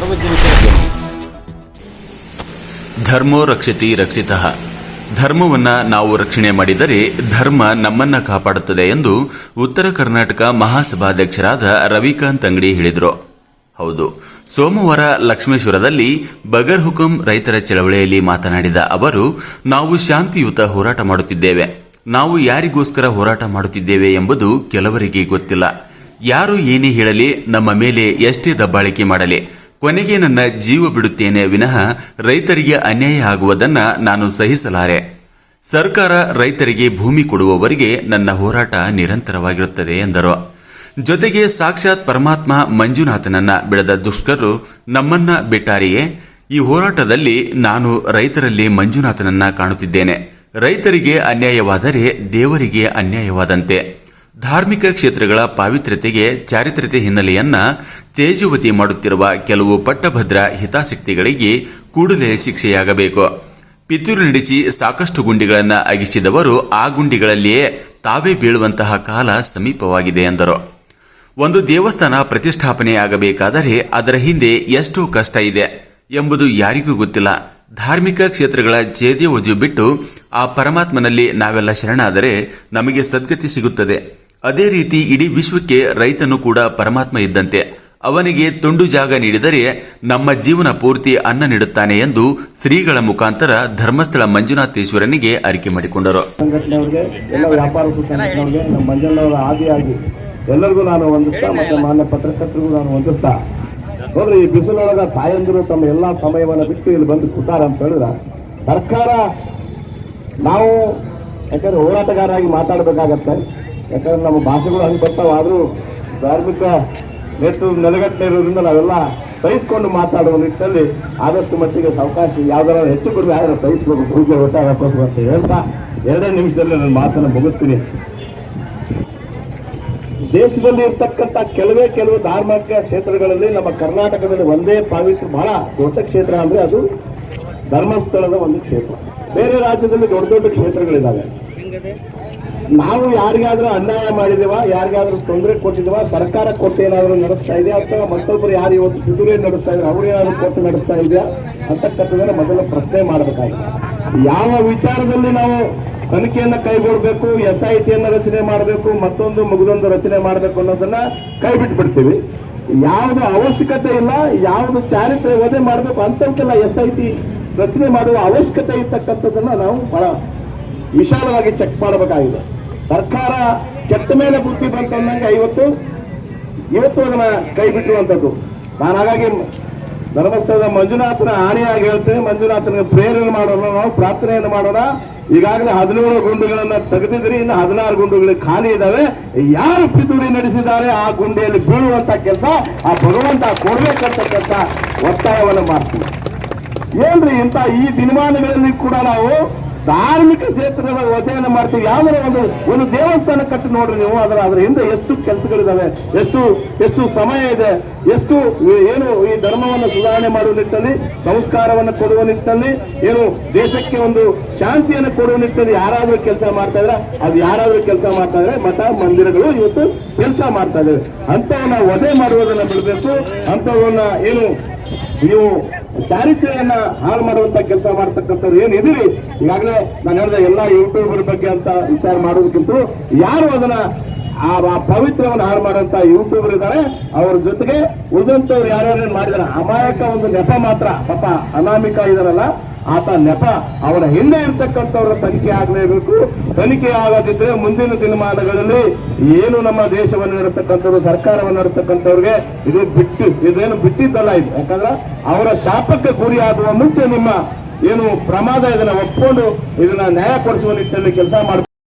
ಸಾರ್ವಜನಿಕರ ಧ್ವನಿ ಧರ್ಮೋ ರಕ್ಷತಿ ರಕ್ಷಿತ. ಧರ್ಮವನ್ನ ನಾವು ರಕ್ಷಣೆ ಮಾಡಿದರೆ ಧರ್ಮ ನಮ್ಮನ್ನ ಕಾಪಾಡುತ್ತದೆ ಎಂದು ಉತ್ತರ ಕರ್ನಾಟಕ ಮಹಾಸಭಾಧ್ಯಕ್ಷರಾದ ರವಿಕಾಂತ್ ಅಂಗಡಿ ಹೇಳಿದರು. ಹೌದು, ಸೋಮವಾರ ಲಕ್ಷ್ಮೇಶ್ವರದಲ್ಲಿ ಬಗರ್ ಹುಕುಂ ರೈತರ ಚಳವಳಿಯಲ್ಲಿ ಮಾತನಾಡಿದ ಅವರು, ನಾವು ಶಾಂತಿಯುತ ಹೋರಾಟ ಮಾಡುತ್ತಿದ್ದೇವೆ. ನಾವು ಯಾರಿಗೋಸ್ಕರ ಹೋರಾಟ ಮಾಡುತ್ತಿದ್ದೇವೆ ಎಂಬುದು ಕೆಲವರಿಗೆ ಗೊತ್ತಿಲ್ಲ. ಯಾರು ಏನೇ ಹೇಳಲಿ ನಮ್ಮ ಮೇಲೆ ಎಷ್ಟೇ ದಬ್ಬಾಳಿಕೆ ಮಾಡಲಿ. ಕೊನೆಗೆ ನನ್ನ ಜೀವ ಬಿಡುತ್ತೇನೆ ವಿನಃ ರೈತರಿಗೆ ಅನ್ಯಾಯ ಆಗುವುದನ್ನ ನಾನು ಸಹಿಸಲಾರೆ. ಸರ್ಕಾರ ರೈತರಿಗೆ ಭೂಮಿ ಕೊಡುವವರಿಗೆ ನನ್ನ ಹೋರಾಟ ನಿರಂತರವಾಗಿರುತ್ತದೆ ಎಂದರು. ಜೊತೆಗೆ ಸಾಕ್ಷಾತ್ ಪರಮಾತ್ಮ ಮಂಜುನಾಥನನ್ನ ಬಿಡದ ದುಷ್ಕರು ನಮ್ಮನ್ನ ಬಿಟ್ಟಾರಿಯೇ ಈ ಹೋರಾಟದಲ್ಲಿ ನಾನು ರೈತರಲ್ಲಿ ಮಂಜುನಾಥನನ್ನ ಕಾಣುತ್ತಿದ್ದೇನೆ. ರೈತರಿಗೆ ಅನ್ಯಾಯವಾದರೆ ದೇವರಿಗೆ ಅನ್ಯಾಯವಾದಂತೆ. ಧಾರ್ಮಿಕ ಕ್ಷೇತ್ರಗಳ ಪಾವಿತ್ರ್ಯತೆಗೆ ಚಾರಿತ್ರ್ಯತೆ ಹಿನ್ನೆಲೆಯನ್ನ ತೇಜುವತಿ ಮಾಡುತ್ತಿರುವ ಕೆಲವು ಪಟ್ಟಭದ್ರ ಹಿತಾಸಕ್ತಿಗಳಿಗೆ ಕೂಡಲೇ ಶಿಕ್ಷೆಯಾಗಬೇಕು. ಪಿತೂರು ನಡೆಸಿ ಸಾಕಷ್ಟು ಗುಂಡಿಗಳನ್ನು ಅಗಿಸಿದವರು ಆ ಗುಂಡಿಗಳಲ್ಲಿಯೇ ತಾವೇ ಬೀಳುವಂತಹ ಕಾಲ ಸಮೀಪವಾಗಿದೆ ಎಂದರು. ಒಂದು ದೇವಸ್ಥಾನ ಪ್ರತಿಷ್ಠಾಪನೆಯಾಗಬೇಕಾದರೆ ಅದರ ಹಿಂದೆ ಎಷ್ಟು ಕಷ್ಟ ಇದೆ ಎಂಬುದು ಯಾರಿಗೂ ಗೊತ್ತಿಲ್ಲ. ಧಾರ್ಮಿಕ ಕ್ಷೇತ್ರಗಳ ಜೇದಿ ಒದಿಯು ಬಿಟ್ಟು ಆ ಪರಮಾತ್ಮನಲ್ಲಿ ನಾವೆಲ್ಲ ಶರಣಾದರೆ ನಮಗೆ ಸದ್ಗತಿ ಸಿಗುತ್ತದೆ. ಅದೇ ರೀತಿ ಇಡೀ ವಿಶ್ವಕ್ಕೆ ರೈತನು ಕೂಡ ಪರಮಾತ್ಮ ಇದ್ದಂತೆ. ಅವನಿಗೆ ತುಂಡು ಜಾಗ ನೀಡಿದರೆ ನಮ್ಮ ಜೀವನ ಪೂರ್ತಿ ಅನ್ನ ನೀಡುತ್ತಾನೆ ಎಂದು ಶ್ರೀಗಳ ಮುಖಾಂತರ ಧರ್ಮಸ್ಥಳ ಮಂಜುನಾಥೇಶ್ವರನಿಗೆ ಅರಿಕೆ ಮಾಡಿಕೊಂಡರು. ಎಲ್ಲ ವ್ಯಾಪಾರ ನಮ್ಮ ಮಂಜಣ್ಣವರ ಆದಿಯಾಗಿ ಎಲ್ಲರಿಗೂ ನಾನು ವಂದಿಸ್ತಾ, ಮತ್ತೆ ಮಾನ್ಯ ಪತ್ರಕರ್ತರಿಗೂ ನಾನು ವಂದಿಸ್ತಾ. ನೋಡ್ರಿ, ಈ ಬಿಸಿಲೊಳಗ ತಾಯಂದಿರು ತಮ್ಮ ಎಲ್ಲಾ ಸಮಯವನ್ನು ಬಿಟ್ಟು ಇಲ್ಲಿ ಬಂದು ಕೂತಾರ ಅಂತ ಹೇಳಿದ್ರ, ಸರ್ಕಾರ ನಾವು ಯಾಕಂದ್ರೆ ಹೋರಾಟಗಾರರಾಗಿ ಮಾತಾಡಬೇಕಾಗತ್ತೆ. ಯಾಕಂದ್ರೆ ನಮ್ಮ ಭಾಷೆಗಳು ಹಂಗೆ ಬರ್ತಾವ, ಆದ್ರೂ ಧಾರ್ಮಿಕ ನೇತೃತ್ವ ನೆಲೆಗಟ್ಟೆ ಇರೋದ್ರಿಂದ ನಾವೆಲ್ಲ ಸಹಿಸ್ಕೊಂಡು ಮಾತಾಡುವ ನಿಟ್ಟಿನಲ್ಲಿ ಆದಷ್ಟು ಮಟ್ಟಿಗೆ ಅವಕಾಶ ಯಾವ್ದಾರ ಹೆಚ್ಚು ಕಡಿಮೆ ಯಾವ್ದಾರ ಸಹಿಸ್ಬೇಕು, ಪೂಜೆ ಹಾಕೋದು ಅಂತ ಹೇಳ್ತಾ ಎರಡೇ ನಿಮಿಷದಲ್ಲಿ ನನ್ನ ಮಾತನ್ನು ಮುಗಿಸ್ತೀನಿ. ದೇಶದಲ್ಲಿ ಇರ್ತಕ್ಕಂಥ ಕೆಲವೇ ಕೆಲವು ಧಾರ್ಮಿಕ ಕ್ಷೇತ್ರಗಳಲ್ಲಿ ನಮ್ಮ ಕರ್ನಾಟಕದಲ್ಲಿ ಒಂದೇ ಪಾವಿತ್ರ, ಬಹಳ ದೊಡ್ಡ ಕ್ಷೇತ್ರ ಅಂದ್ರೆ ಅದು ಧರ್ಮಸ್ಥಳದ ಒಂದು ಕ್ಷೇತ್ರ. ಬೇರೆ ರಾಜ್ಯದಲ್ಲಿ ದೊಡ್ಡ ದೊಡ್ಡ ಕ್ಷೇತ್ರಗಳಿದ್ದಾವೆ. ನಾವು ಯಾರಿಗಾದ್ರೂ ಅನ್ಯಾಯ ಮಾಡಿದೇವ, ಯಾರಿಗಾದ್ರೂ ತೊಂದರೆ ಕೊಟ್ಟಿದ್ದೇವ ಸರ್ಕಾರ ಕೊಟ್ಟು ಏನಾದರೂ ನಡೆಸ್ತಾ ಇದೆಯಾ ಅಥವಾ ಮತ್ತೊಬ್ಬರು ಯಾರು ಇವತ್ತು ಪಿತೂರಿ ನಡೆಸ್ತಾ ಇದ್ರೆ ಅವ್ರು ಏನಾದ್ರು ಕೊಟ್ಟು ನಡೆಸ್ತಾ ಇದೆಯಾ ಅಂತಕ್ಕಂಥದ್ದನ್ನು ಮೊದಲು ಪ್ರಶ್ನೆ ಮಾಡಬೇಕಾಗಿದೆ. ಯಾವ ವಿಚಾರದಲ್ಲಿ ನಾವು ತನಿಖೆಯನ್ನು ಕೈಗೊಳ್ಳಬೇಕು ಎಸ್ ಐ ಟಿಯನ್ನು ರಚನೆ ಮಾಡಬೇಕು, ಮತ್ತೊಂದು ಮುಗಿದೊಂದು ರಚನೆ ಮಾಡಬೇಕು ಅನ್ನೋದನ್ನ ಕೈ ಬಿಟ್ಬಿಡ್ತೀವಿ. ಯಾವುದು ಅವಶ್ಯಕತೆ ಇಲ್ಲ, ಯಾವುದು ಚಾರಿತ್ರ್ಯ ವಧೆ ಮಾಡಬೇಕು ಅಂತಂತೆಲ್ಲ ಎಸ್ ಐ ಟಿ ರಚನೆ ಮಾಡುವ ಅವಶ್ಯಕತೆ ಇರ್ತಕ್ಕಂಥದ್ದನ್ನು ನಾವು ಬಹಳ ವಿಶಾಲವಾಗಿ ಚೆಕ್ ಮಾಡಬೇಕಾಗಿದೆ. ಸರ್ಕಾರ ಕೆಟ್ಟ ಮೇಲೆ ಬುದ್ಧಿ ಬಂತಂದಂಗೆ ಇವತ್ತು ಇವತ್ತು ಅದನ್ನ ಕೈ ಬಿಟ್ಟಿರುವಂಥದ್ದು ನಾನು ಹಾಗಾಗಿ ಧರ್ಮಸ್ಥಳದ ಮಂಜುನಾಥನ ಆಣೆಯಾಗಿ ಹೇಳ್ತೇನೆ, ಮಂಜುನಾಥನಿಗೆ ಪ್ರೇರಣೆ ಮಾಡೋಣ, ನಾವು ಪ್ರಾರ್ಥನೆಯನ್ನು ಮಾಡೋಣ. ಈಗಾಗಲೇ ಹದಿನೇಳು ಗುಂಡುಗಳನ್ನ ತೆಗೆದಿದ್ರಿ ಇನ್ನು ಹದಿನಾರು ಗುಂಡುಗಳು ಖಾಲಿ ಇದ್ದಾವೆ. ಯಾರು ಪಿತೂರಿ ನಡೆಸಿದ್ದಾರೆ, ಆ ಗುಂಡಿಯಲ್ಲಿ ಬೀಳುವಂತ ಕೆಲಸ, ಆ ಭಗವಂತ ಕೊಡ್ಬೇಕಂತಕ್ಕಂಥ ಒತ್ತಾಯವನ್ನು ಮಾಡ್ತೀವಿ. ಏನ್ರಿ ಇಂಥ ಈ ದಿನಮಾನಗಳಲ್ಲಿ ಕೂಡ ನಾವು ಧಾರ್ಮಿಕ ಕ್ಷೇತ್ರದಾಗ ಅಧ್ಯಯನ ಮಾಡ್ತೀವಿ. ಯಾವ್ದಾರ ಒಂದು ಒಂದು ದೇವಸ್ಥಾನ ಕಟ್ಟಿ ನೋಡ್ರಿ ನೀವು, ಅದರ, ಅದ್ರ ಹಿಂದೆ ಎಷ್ಟು ಕೆಲಸಗಳಿದಾವೆ, ಎಷ್ಟು ಎಷ್ಟು ಸಮಯ ಇದೆ, ಎಷ್ಟು ಏನು ಈ ಧರ್ಮವನ್ನು ಸುಧಾರಣೆ ಮಾಡುವ ನಿಟ್ಟಿನಲ್ಲಿ, ಸಂಸ್ಕಾರವನ್ನು ಕೊಡುವ ನಿಟ್ಟಿನಲ್ಲಿ, ಏನು ದೇಶಕ್ಕೆ ಒಂದು ಶಾಂತಿಯನ್ನು ಕೊಡುವ ನಿಟ್ಟಿನಲ್ಲಿ ಯಾರಾದ್ರೂ ಕೆಲಸ ಮಾಡ್ತಾ ಇದ್ರೆ, ಅದು ಯಾರಾದ್ರೂ ಕೆಲಸ ಮಾಡ್ತಾ ಇದ್ರೆ ಮಠ, ಮಂದಿರಗಳು ಇವತ್ತು ಕೆಲಸ ಮಾಡ್ತಾ ಇದ್ದಾರೆ ಅಂತವನ್ನ ವಧೆ ಮಾಡುವುದನ್ನು ಬಿಡಬೇಕು. ಅಂತವನ್ನ ಏನು, ನೀವು ಚಾರಿತ್ರ್ಯವನ್ನ ಹಾಳು ಮಾಡುವಂತ ಕೆಲಸ ಮಾಡ್ತಕ್ಕಂಥವ್ರು ಏನ್ ಇದೀರಿ ಈಗಾಗಲೇ ನಾನು ಹೇಳಿದ ಎಲ್ಲಾ ಯೂಟ್ಯೂಬರ್ ಬಗ್ಗೆ ಅಂತ ವಿಚಾರ ಮಾಡೋದಕ್ಕಿಂತ ಯಾರು ಅದನ್ನ ಆ ಆ ಪವಿತ್ರವನ್ನು ಹಾಳು ಮಾಡುವಂತ ಯೂಟ್ಯೂಬರ್ ಇದ್ದಾರೆ, ಅವ್ರ ಜೊತೆಗೆ ಉಳಿದಂತವ್ರು ಯಾರ್ಯಾರು ಮಾಡಿದಾರೆ? ಅಮಾಯಕ ಒಂದು ನೆಪ ಮಾತ್ರ. ಪಾಪ ಅನಾಮಿಕ ಇದಾರಲ್ಲ. ಆತ ನೆಪ ಅವರ ಹಿಂದೆ ಇರ್ತಕ್ಕಂಥವ್ರ ತನಿಖೆ ಆಗಲೇಬೇಕು. ತನಿಖೆ ಆಗದಿದ್ರೆ ಮುಂದಿನ ದಿನಮಾನಗಳಲ್ಲಿ ಏನು ನಮ್ಮ ದೇಶವನ್ನು ನಡೆಸ್ತಕ್ಕಂಥವ್ರು, ಸರ್ಕಾರವನ್ನು ನಡೆಸ್ತಕ್ಕಂಥವ್ರಿಗೆ ಇದು ಬಿಟ್ಟು, ಇದೇನು ಬಿಟ್ಟಿದ್ದಲ್ಲ ಇದು. ಯಾಕಂದ್ರೆ ಅವರ ಶಾಪಕ್ಕೆ ಗುರಿಯಾಗುವ ಮುಂಚೆ ನಿಮ್ಮ ಏನು ಪ್ರಮಾದ ಇದನ್ನ ಒಪ್ಕೊಂಡು ಇದನ್ನ ನ್ಯಾಯ ಕೊಡಿಸುವ ನಿಟ್ಟಿನಲ್ಲಿ ಕೆಲಸ ಮಾಡಿ